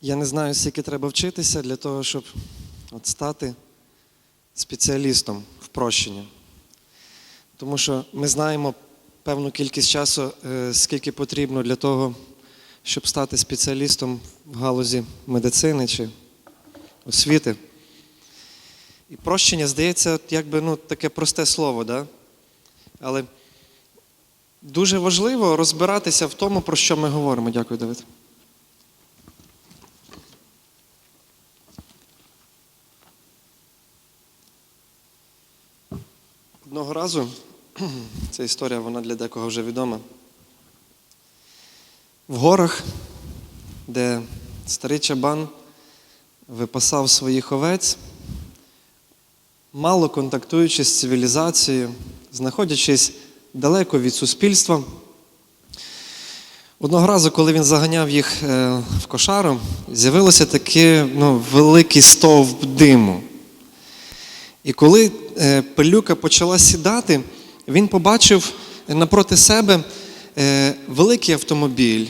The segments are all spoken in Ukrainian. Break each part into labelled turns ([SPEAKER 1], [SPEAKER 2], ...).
[SPEAKER 1] Я не знаю, скільки треба вчитися для того, щоб от стати спеціалістом в прощенні. Тому що ми знаємо певну кількість часу, е, скільки потрібно для того, щоб стати спеціалістом в галузі медицини чи освіти. І прощення, здається, якби ну, таке просте слово, да? але дуже важливо розбиратися в тому, про що ми говоримо. Дякую, Давид. Одного разу, ця історія, вона для декого вже відома. В горах, де старий чабан випасав своїх овець, мало контактуючи з цивілізацією, знаходячись далеко від суспільства. Одного разу, коли він заганяв їх е, в кошару, з'явилося такий ну, великий стовп диму. І коли пилюка почала сідати, він побачив напроти себе е, великий автомобіль,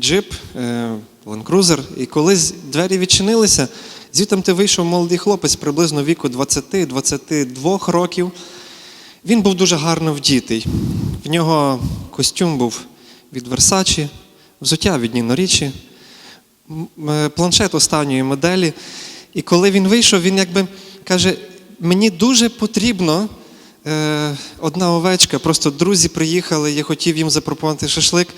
[SPEAKER 1] джип, е, ленкрузер. І коли двері відчинилися, звідти вийшов молодий хлопець приблизно віку 20-22 років. Він був дуже гарно вдітий. В нього костюм був від Versace, взуття від Ніно Річі, е, планшет останньої моделі. І коли він вийшов, він якби каже: мені дуже потрібно е, одна овечка. Просто друзі приїхали, я хотів їм запропонувати шашлик.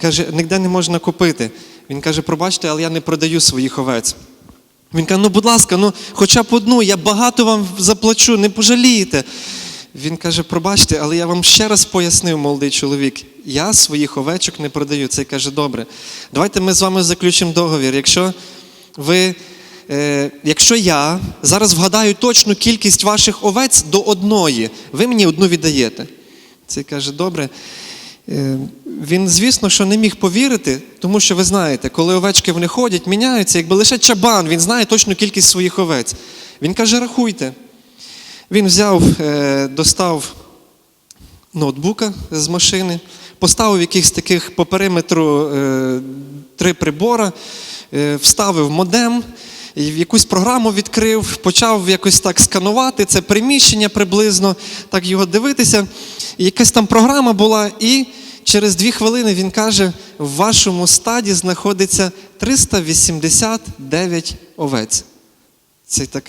[SPEAKER 1] Каже, ніде не можна купити. Він каже, пробачте, але я не продаю своїх овець. Він каже, ну будь ласка, ну хоча б одну, я багато вам заплачу, не пожалієте. Він каже, пробачте, але я вам ще раз пояснив, молодий чоловік, я своїх овечок не продаю. Цей каже, добре, давайте ми з вами заключимо договір. Якщо ви, якщо я зараз вгадаю точну кількість ваших овець до одної, ви мені одну віддаєте. Цей каже, добре. Е, Він, звісно, що не міг повірити, тому що ви знаєте, коли овечки вони ходять, міняються, якби лише чабан, він знає точну кількість своїх овець. Він каже, рахуйте. Він взяв, е, достав ноутбука з машини, поставив якихось таких по периметру е, три прибора, е, вставив модем, якусь програму відкрив, почав якось так сканувати це приміщення приблизно, так його дивитися. Якась там програма була, і через дві хвилини він каже: в вашому стаді знаходиться 389 овець. Цей так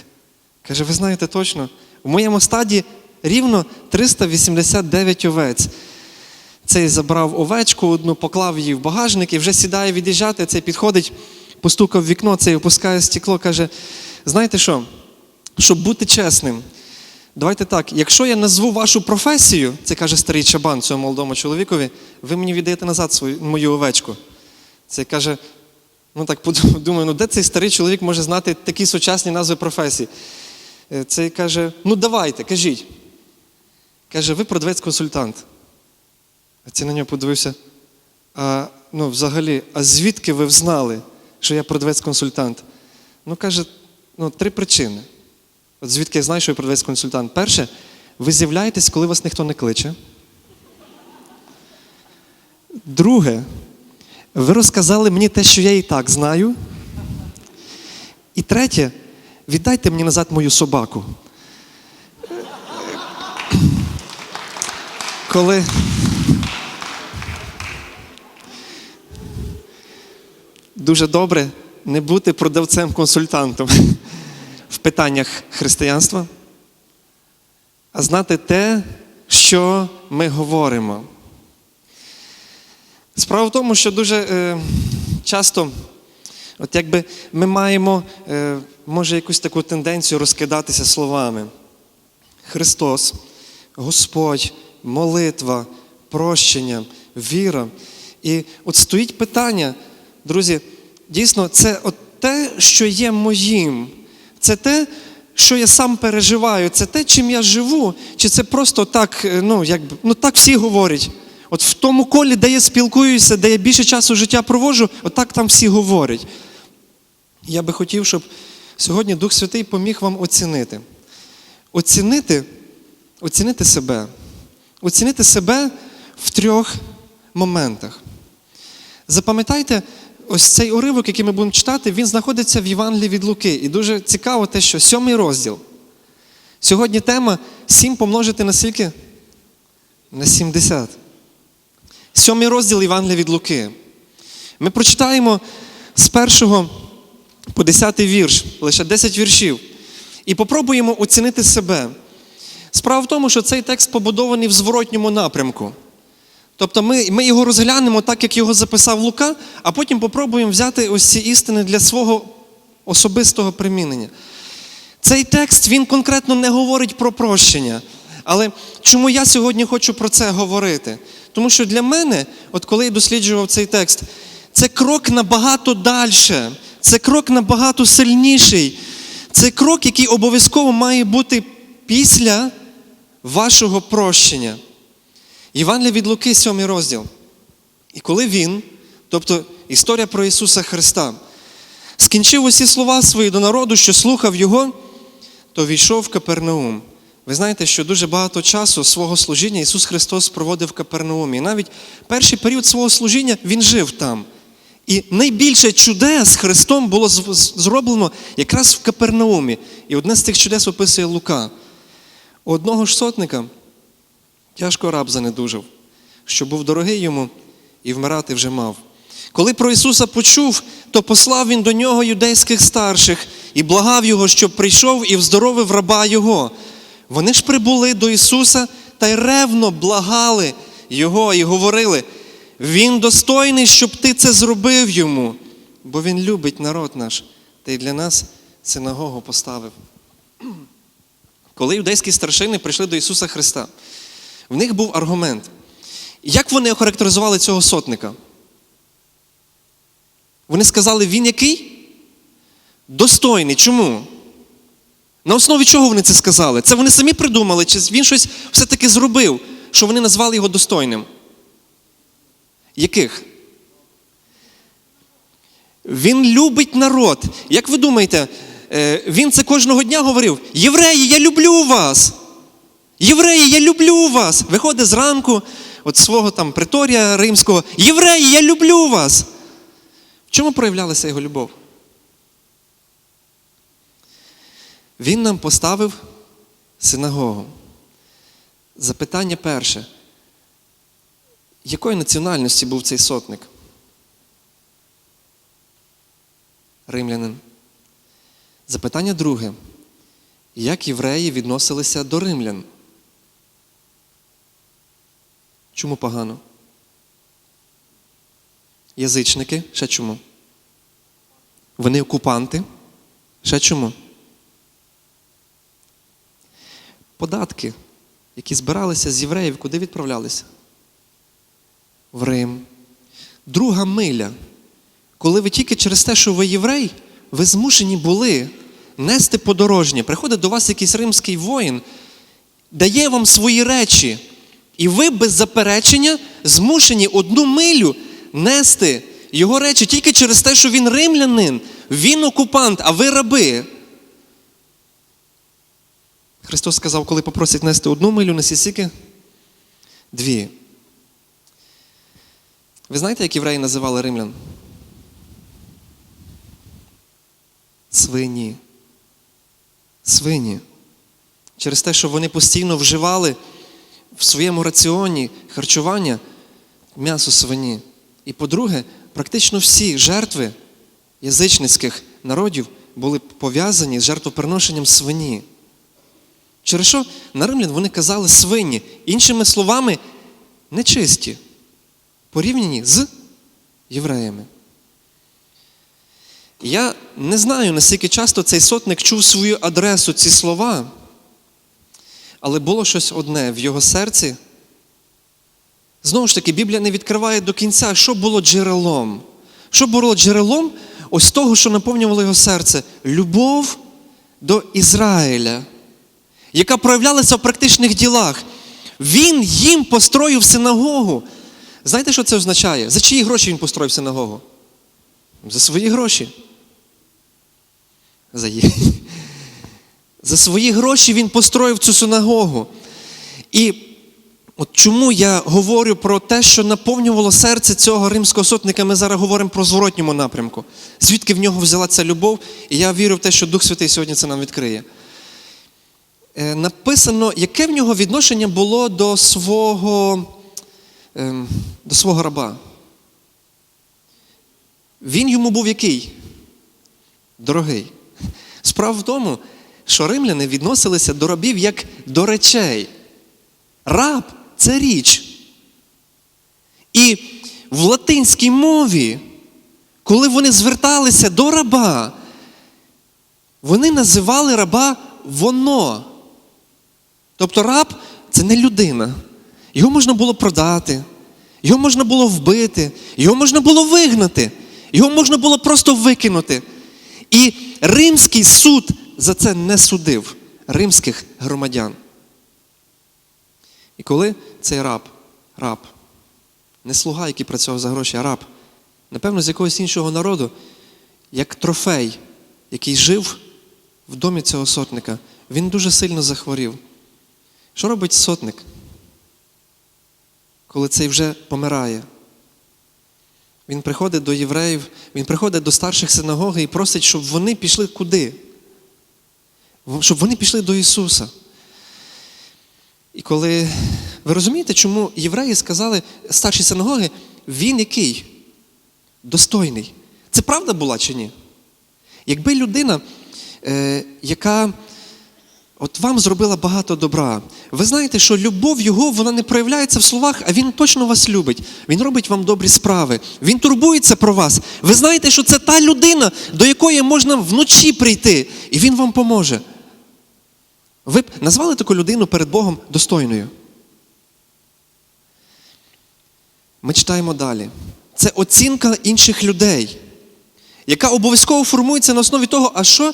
[SPEAKER 1] каже: ви знаєте точно, в моєму стаді рівно 389 овець. Цей забрав овечку одну, поклав її в багажник і вже сідає від'їжджати. Цей підходить, постукав в вікно, цей опускає стекло, каже: знаєте що? Щоб бути чесним, давайте так, якщо я назву вашу професію, це каже старий чабан цьому молодому чоловікові, ви мені віддаєте назад свою, мою овечку. Це каже, ну так думаю, ну де цей старий чоловік може знати такі сучасні назви професій? Е, Цей каже, ну давайте, кажіть. Каже, ви продавець-консультант. А цей на нього подивився. А ну, взагалі, а звідки ви взнали, що я продавець-консультант? Ну, каже, ну, три причини. От звідки я знаю, що я продавець-консультант? Перше, ви з'являєтесь, коли вас ніхто не кличе. Друге, ви розказали мені те, що я і так знаю. І третє, віддайте мені назад мою собаку. Коли. Дуже добре не бути продавцем-консультантом в питаннях християнства, а знати те, що ми говоримо. Справа в тому, що дуже е, часто, от якби ми маємо, е, може, якусь таку тенденцію розкидатися словами. Христос, Господь, молитва, прощення, віра. І от стоїть питання, друзі, дійсно, це от те, що є моїм, це те, що я сам переживаю, це те, чим я живу, чи це просто так, е, ну, якби, ну так всі говорять. От в тому колі, де я спілкуюся, де я більше часу життя проводжу, отак там всі говорять. Я би хотів, щоб сьогодні Дух Святий поміг вам оцінити. Оцінити, оцінити себе. Оцінити себе в трьох моментах. Запам'ятайте ось цей уривок, який ми будемо читати, він знаходиться в Євангелії від Луки. І дуже цікаво те, що сьомий розділ. Сьогодні тема 7 помножити на скільки? На 70. Сьомий розділ Євангелія від Луки. Ми прочитаємо з першого по 10 вірш, лише 10 віршів, і попробуємо оцінити себе. Справа в тому, що цей текст побудований в зворотньому напрямку. Тобто ми, ми його розглянемо так, як його записав Лука, а потім попробуємо взяти ось ці істини для свого особистого примінення. Цей текст він конкретно не говорить про прощення. Але чому я сьогодні хочу про це говорити? Тому що для мене, от коли я досліджував цей текст, це крок набагато далі, це крок набагато сильніший. Це крок, який обов'язково має бути після вашого прощення. Євангелія від Луки, 7 розділ. І коли він, тобто історія про Ісуса Христа, скінчив усі слова свої до народу, що слухав Його, то війшов в Капернаум. Ви знаєте, що дуже багато часу свого служіння Ісус Христос проводив в Капернаумі. І навіть перший період свого служіння Він жив там. І найбільше чудес Христом було зроблено якраз в Капернаумі. І одне з цих чудес описує Лука. У одного ж сотника тяжко раб занедужав, що був дорогий йому і вмирати вже мав. Коли про Ісуса почув, то послав він до нього юдейських старших і благав його, щоб прийшов і вздоровив раба Його. Вони ж прибули до Ісуса та й ревно благали Його і говорили: Він достойний, щоб ти це зробив йому, бо Він любить народ наш, та й для нас синагогу поставив. Коли юдейські старшини прийшли до Ісуса Христа, в них був аргумент. Як вони охарактеризували цього сотника? Вони сказали, він який? Достойний. Чому? На основі чого вони це сказали? Це вони самі придумали, чи він щось все-таки зробив, що вони назвали його достойним? Яких? Він любить народ. Як ви думаєте, е, він це кожного дня говорив: Євреї, я люблю вас! Євреї, я люблю вас! Виходить зранку от свого там приторія римського. Євреї, я люблю вас! В чому проявлялася його любов? Він нам поставив синагогу. Запитання перше. Якої національності був цей сотник? Римлянин. Запитання друге. Як євреї відносилися до римлян? Чому погано? Язичники? Ще чому? Вони окупанти? Ще чому? Податки, які збиралися з євреїв, куди відправлялися? В Рим. Друга миля. Коли ви тільки через те, що ви єврей, ви змушені були нести подорожнє. Приходить до вас якийсь римський воїн, дає вам свої речі, і ви без заперечення змушені одну милю нести його речі тільки через те, що він римлянин, він окупант, а ви раби. Христос сказав, коли попросять нести одну милю, несі скільки? Дві. Ви знаєте, як євреї називали римлян? Свині. Свині. Через те, що вони постійно вживали в своєму раціоні харчування м'ясо свині. І по-друге, практично всі жертви язичницьких народів були пов'язані з жертвоприношенням свині. Через що на римлян вони казали свині, іншими словами, нечисті, порівняні з євреями. Я не знаю, наскільки часто цей сотник чув свою адресу ці слова, але було щось одне в його серці. Знову ж таки, Біблія не відкриває до кінця, що було джерелом. Що було джерелом ось того, що наповнювало його серце любов до Ізраїля, яка проявлялася в практичних ділах. Він їм построїв синагогу. Знаєте, що це означає? За чиї гроші він построїв синагогу? За свої гроші. За, їх. За свої гроші він построїв цю синагогу. І От чому я говорю про те, що наповнювало серце цього римського сотника, ми зараз говоримо про зворотньому напрямку. Звідки в нього взяла ця любов, і я вірю в те, що Дух Святий сьогодні це нам відкриє. Е, Написано, яке в нього відношення було до свого, ем, до свого раба. Він йому був який? Дорогий. Справа в тому, що римляни відносилися до рабів як до речей. Раб це річ. І в латинській мові, коли вони зверталися до раба, вони називали раба воно. Тобто раб це не людина. Його можна було продати, його можна було вбити, його можна було вигнати, його можна було просто викинути. І римський суд за це не судив римських громадян. І коли цей раб, раб, не слуга, який працював за гроші, а раб, напевно, з якогось іншого народу, як трофей, який жив в домі цього сотника, він дуже сильно захворів. Що робить сотник, коли цей вже помирає? Він приходить до євреїв, він приходить до старших синагоги і просить, щоб вони пішли куди? Щоб вони пішли до Ісуса. І коли ви розумієте, чому євреї сказали старші синагоги, він який? Достойний. Це правда була чи ні? Якби людина, е, яка от вам зробила багато добра, ви знаєте, що любов його вона не проявляється в словах, а він точно вас любить. Він робить вам добрі справи, він турбується про вас. Ви знаєте, що це та людина, до якої можна вночі прийти, і він вам поможе. Ви б назвали таку людину перед Богом достойною? Ми читаємо далі. Це оцінка інших людей, яка обов'язково формується на основі того, а що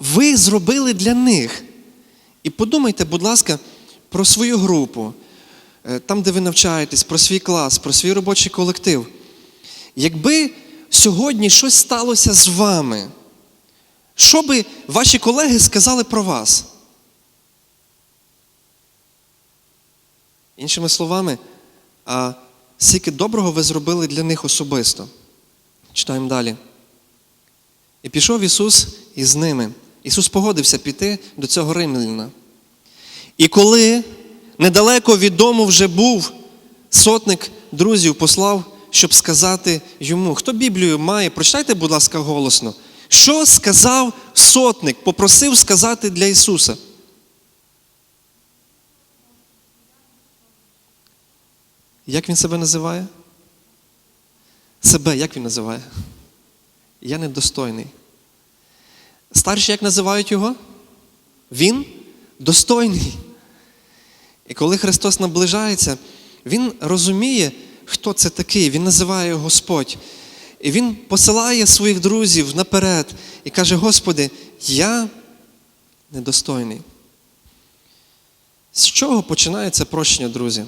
[SPEAKER 1] ви зробили для них. І подумайте, будь ласка, про свою групу, е, там, де ви навчаєтесь, про свій клас, про свій робочий колектив. Якби сьогодні щось сталося з вами, що би ваші колеги сказали про вас? Іншими словами, скільки доброго ви зробили для них особисто. Читаємо далі. І пішов Ісус із ними. Ісус погодився піти до цього римляна. І коли недалеко від дому вже був, сотник друзів послав, щоб сказати йому, хто Біблію має, прочитайте, будь ласка, голосно. Що сказав сотник, попросив сказати для Ісуса? Як він себе називає? Себе, як він називає? Я недостойний. Старші як називають його? Він достойний. І коли Христос наближається, Він розуміє, хто це такий. Він називає Господь. І Він посилає своїх друзів наперед і каже: Господи, я недостойний. З чого починається прощення, друзі?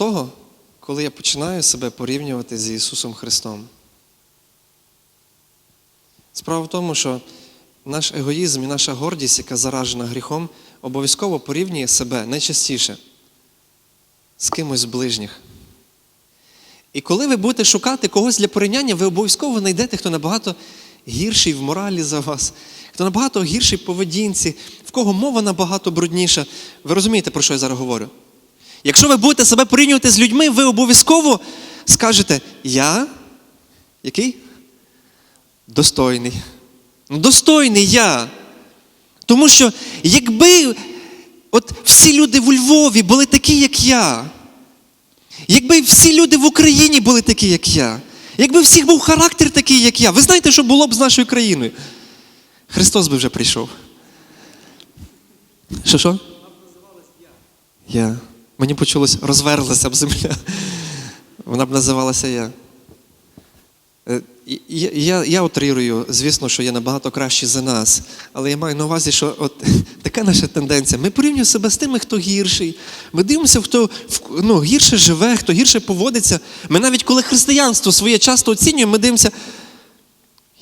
[SPEAKER 1] Того, коли я починаю себе порівнювати з Ісусом Христом. Справа в тому, що наш егоїзм і наша гордість, яка заражена гріхом, обов'язково порівнює себе найчастіше з кимось з ближніх. І коли ви будете шукати когось для порівняння, ви обов'язково знайдете, хто набагато гірший в моралі за вас, хто набагато гірший в поведінці, в кого мова набагато брудніша. Ви розумієте, про що я зараз говорю? Якщо ви будете себе порівнювати з людьми, ви обов'язково скажете, я який? Достойний. Ну, достойний я. Тому що якби от всі люди у Львові були такі, як я, якби всі люди в Україні були такі, як я, якби всіх був характер такий, як я, ви знаєте, що було б з нашою країною? Христос би вже прийшов. Що що? Я. Мені почулось, розверлася б земля. Вона б називалася я. Е, Я, я, я утрирую, звісно, що є набагато кращі за нас. Але я маю на увазі, що от така наша тенденція. Ми порівнюємо себе з тими, хто гірший. Ми дивимося, хто ну, гірше живе, хто гірше поводиться. Ми навіть коли християнство своє часто оцінюємо, ми дивимося,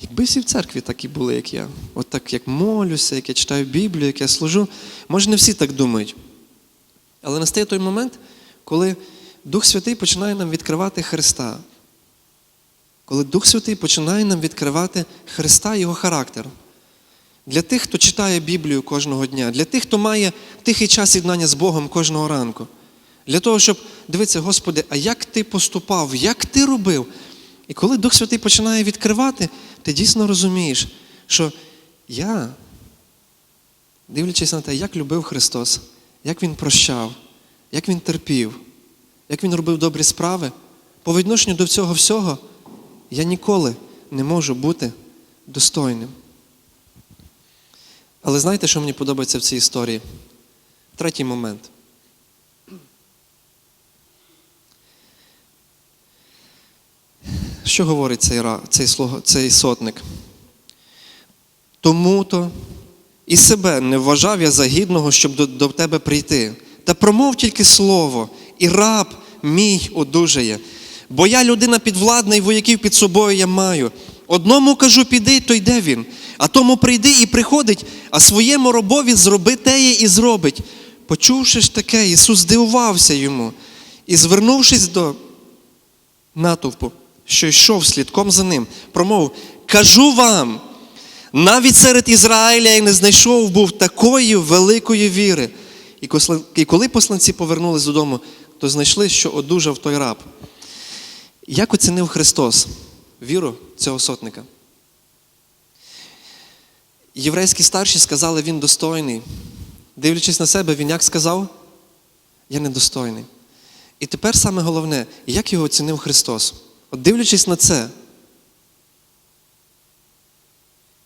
[SPEAKER 1] Якби всі в церкві такі були, як я. От так як молюся, як я читаю Біблію, як я служу. Може, не всі так думають. Але настає той момент, коли Дух Святий починає нам відкривати Христа. Коли Дух Святий починає нам відкривати Христа Його характер. Для тих, хто читає Біблію кожного дня, для тих, хто має тихий час єднання з Богом кожного ранку. Для того, щоб дивитися, Господи, а як ти поступав, як ти робив? І коли Дух Святий починає відкривати, ти дійсно розумієш, що я, дивлячись на те, як любив Христос, як Він прощав, як Він терпів, як Він робив добрі справи, по відношенню до цього всього, я ніколи не можу бути достойним. Але знаєте, що мені подобається в цій історії? Третій момент. Що говорить цей, цей, цей сотник? Тому-то і себе не вважав я за гідного, щоб до, до тебе прийти. Та промов тільки слово, і раб мій одужає. Бо я людина підвладна і вояків під собою я маю. Одному кажу, піди, то йде він, а тому прийди і приходить, а своєму робові зроби теє і зробить. Почувши ж таке, Ісус здивувався йому і, звернувшись до натовпу, що йшов слідком за ним, промовив: Кажу вам, навіть серед Ізраїля я не знайшов був такої великої віри. І коли посланці повернулись додому, то знайшли, що одужав той раб. Як оцінив Христос віру цього сотника? Єврейські старші сказали, він достойний. Дивлячись на себе, він як сказав? Я недостойний. І тепер саме головне, як його оцінив Христос? От дивлячись на це,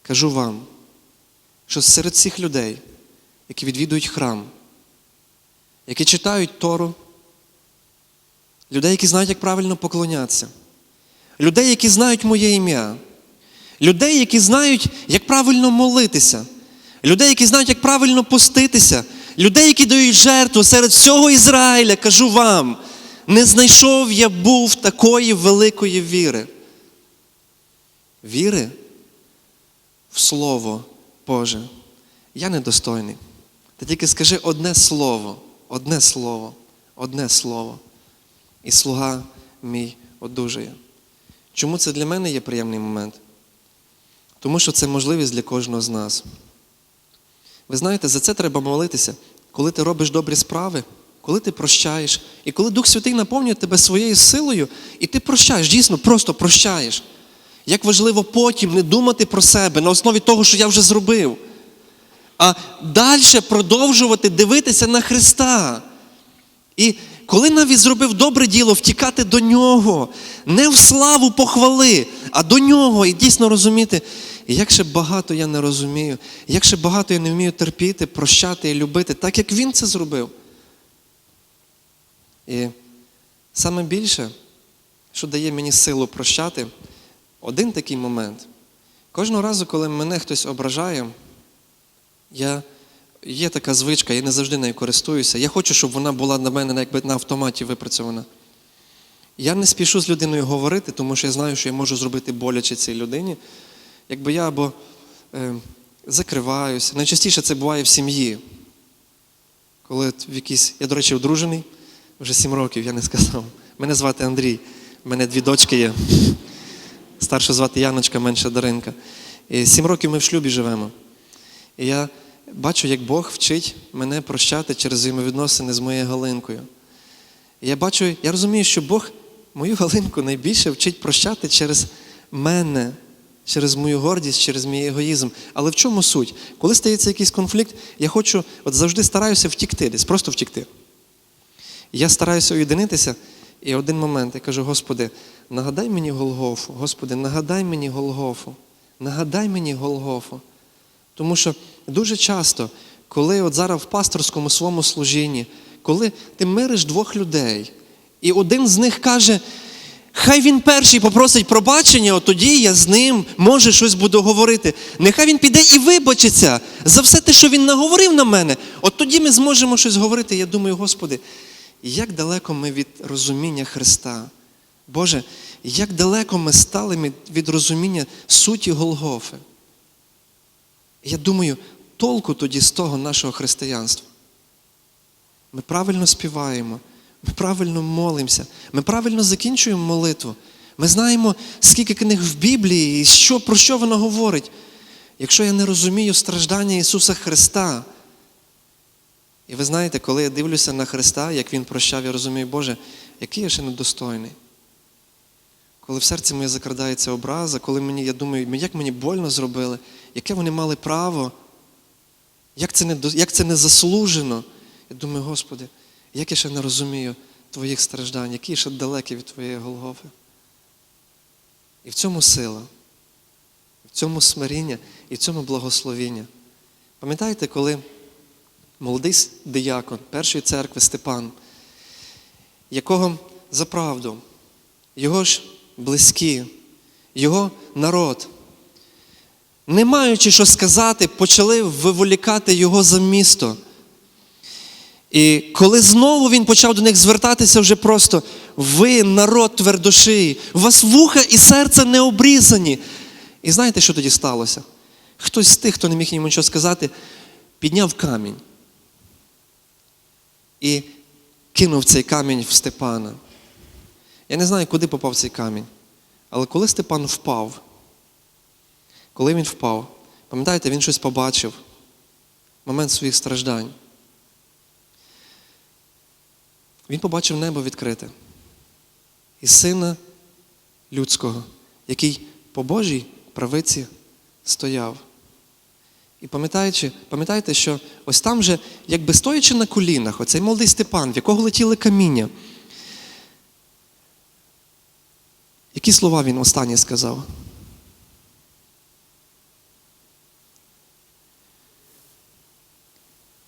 [SPEAKER 1] кажу вам, що серед цих людей, які відвідують храм, які читають Тору, людей, які знають, як правильно поклонятися, людей, які знають моє ім'я, людей, які знають, як правильно молитися, людей, які знають, як правильно поститися, людей, які дають жертву серед всього Ізраїля, кажу вам, не знайшов я був такої великої віри. Віри в Слово Боже. Я недостойний. Ти тільки скажи одне слово, одне слово, одне слово. І слуга мій одужає. Чому це для мене є приємний момент? Тому що це можливість для кожного з нас. Ви знаєте, за це треба молитися, коли ти робиш добрі справи, коли ти прощаєш, і коли Дух Святий наповнює тебе своєю силою, і ти прощаєш, дійсно, просто прощаєш. Як важливо потім не думати про себе на основі того, що я вже зробив, а далі продовжувати дивитися на Христа. І коли навіть зробив добре діло, втікати до нього, не в славу похвали, а до нього і дійсно розуміти, як ще багато я не розумію, як ще багато я не вмію терпіти, прощати і любити, так як він це зробив. І саме більше, що дає мені силу прощати, один такий момент. Кожного разу, коли мене хтось ображає, я, є така звичка, я не завжди нею користуюся. Я хочу, щоб вона була на мене якби на автоматі випрацьована. Я не спішу з людиною говорити, тому що я знаю, що я можу зробити боляче цій людині. Якби я або е, закриваюся. Найчастіше це буває в сім'ї. Коли в якійсь, я, до речі, одружений, вже сім років, я не сказав. Мене звати Андрій, в мене дві дочки є. Старшу звати Яночка, менша Даринка. І сім років ми в шлюбі живемо. І я бачу, як Бог вчить мене прощати через взаємовідносини з моєю Галинкою. І я бачу, я розумію, що Бог мою Галинку найбільше вчить прощати через мене, через мою гордість, через мій егоїзм. Але в чому суть? Коли стається якийсь конфлікт, я хочу, от завжди стараюся втікти, десь просто втікти. Я стараюся уєдинитися, і один момент я кажу: Господи, нагадай мені Голгофу, Господи, нагадай мені Голгофу, нагадай мені Голгофу. Тому що дуже часто, коли от зараз в пасторському своєму служінні, коли ти мириш двох людей, і один з них каже, хай він перший попросить пробачення, от тоді я з ним може щось буду говорити. Нехай він піде і вибачиться за все те, що він наговорив на мене. От тоді ми зможемо щось говорити. Я думаю, Господи, як далеко ми від розуміння Христа. Боже, як далеко ми стали від- розуміння суті Голгофи. Я думаю, толку тоді з того нашого християнства. Ми правильно співаємо, ми правильно молимося, ми правильно закінчуємо молитву. Ми знаємо, скільки книг в Біблії і що, про що воно говорить. Якщо я не розумію страждання Ісуса Христа, і ви знаєте, коли я дивлюся на Христа, як Він прощав, я розумію, Боже, який я ще недостойний. Коли в серці моє закрадається образа, коли мені, я думаю, як мені больно зробили, яке вони мали право, як це не, як це не заслужено. Я думаю, Господи, як я ще не розумію Твоїх страждань, які ще далекі від Твоєї Голгофи. І в цьому сила, в цьому смиріння і в цьому благословіння. Пам'ятаєте, коли молодий диякон першої церкви Степан, якого за правду, його ж близькі, його народ, не маючи що сказати, почали виволікати його за місто. І коли знову він почав до них звертатися вже просто, ви народ твердошиї, у вас вуха і серце не обрізані. І знаєте, що тоді сталося? Хтось з тих, хто не міг йому нічого сказати, підняв камінь і кинув цей камінь в Степана. Я не знаю, куди попав цей камінь. Але коли Степан впав, коли він впав, пам'ятаєте, він щось побачив, момент своїх страждань. Він побачив небо відкрите і сина людського, який по Божій правиці стояв. І пам'ятаючи, пам'ятаєте, що ось там же, якби стоячи на колінах, оцей молодий Степан, в якого летіли каміння. Які слова він останнє сказав?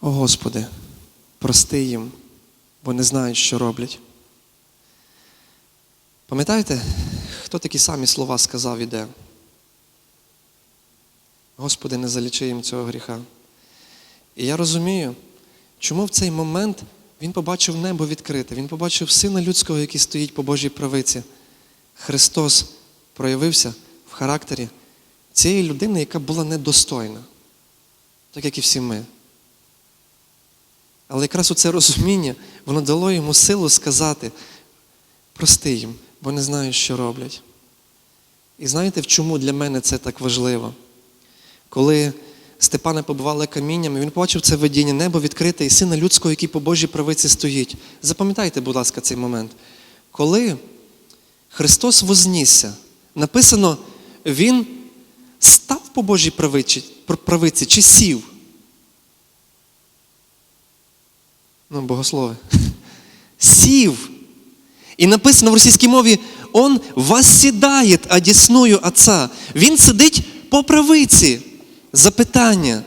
[SPEAKER 1] О Господи, прости їм, бо не знають, що роблять. Пам'ятаєте, хто такі самі слова сказав і де? Господи, не залічи їм цього гріха. І я розумію, чому в цей момент він побачив небо відкрите, він побачив сина людського, який стоїть по Божій правиці. Христос проявився в характері цієї людини, яка була недостойна, так як і всі ми. Але якраз оце розуміння, воно дало йому силу сказати, прости їм, бо не знають, що роблять. І знаєте, в чому для мене це так важливо? Коли Степана побивали каміннями, він побачив це видіння, небо відкрите і сина людського, який по Божій правиці стоїть. Запам'ятайте, будь ласка, цей момент. Коли Христос вознісся, написано, Він став по Божій правиці, правиці чи сів. Ну, богослови. Сів. І написано в російській мові, Он воссідає одесную Отца. Він сидить по правиці. Запитання.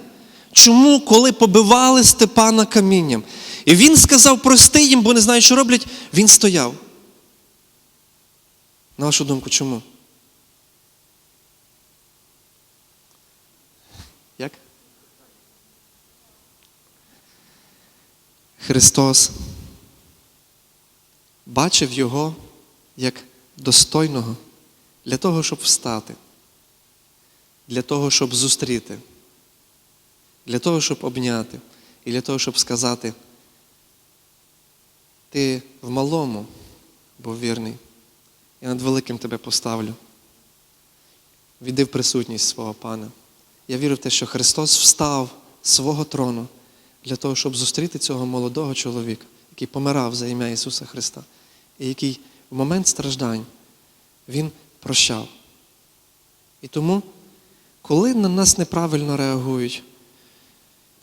[SPEAKER 1] Чому, коли побивали Степана камінням? І він сказав, прости їм, бо не знають, що роблять, він стояв. На вашу думку, чому? Як? Христос бачив його як достойного для того, щоб встати, для того, щоб зустріти, для того, щоб обняти і для того, щоб сказати, ти в малому був вірний, я над великим тебе поставлю. Віди в присутність свого Пана. Я вірю в те, що Христос встав з свого трону для того, щоб зустріти цього молодого чоловіка, який помирав за ім'я Ісуса Христа, і який в момент страждань Він прощав. І тому, коли на нас неправильно реагують,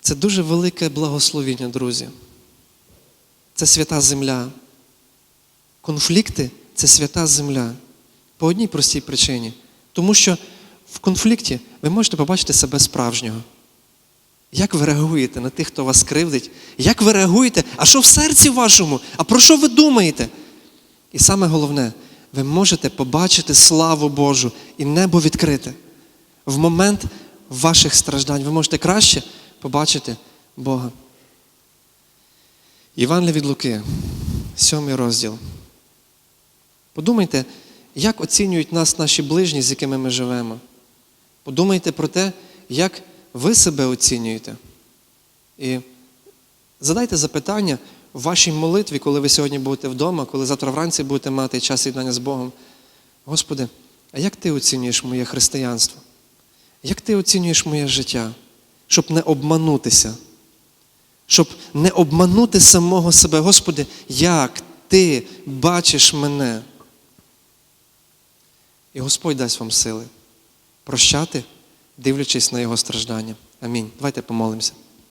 [SPEAKER 1] це дуже велике благословіння, друзі. Це свята земля. Конфлікти це свята земля. По одній простій причині. Тому що в конфлікті ви можете побачити себе справжнього. Як ви реагуєте на тих, хто вас кривдить? Як ви реагуєте? А що в серці вашому? А про що ви думаєте? І саме головне, ви можете побачити славу Божу і небо відкрите. В момент ваших страждань ви можете краще побачити Бога. Іван від Луки, сьомий розділ. Подумайте, як оцінюють нас наші ближні, з якими ми живемо. Подумайте про те, як ви себе оцінюєте. І задайте запитання в вашій молитві, коли ви сьогодні будете вдома, коли завтра вранці будете мати час єднання з Богом. Господи, а як ти оцінюєш моє християнство? Як ти оцінюєш моє життя, щоб не обманутися? Щоб не обманути самого себе. Господи, як ти бачиш мене? І Господь дасть вам сили прощати, дивлячись на Його страждання. Амінь. Давайте помолимося.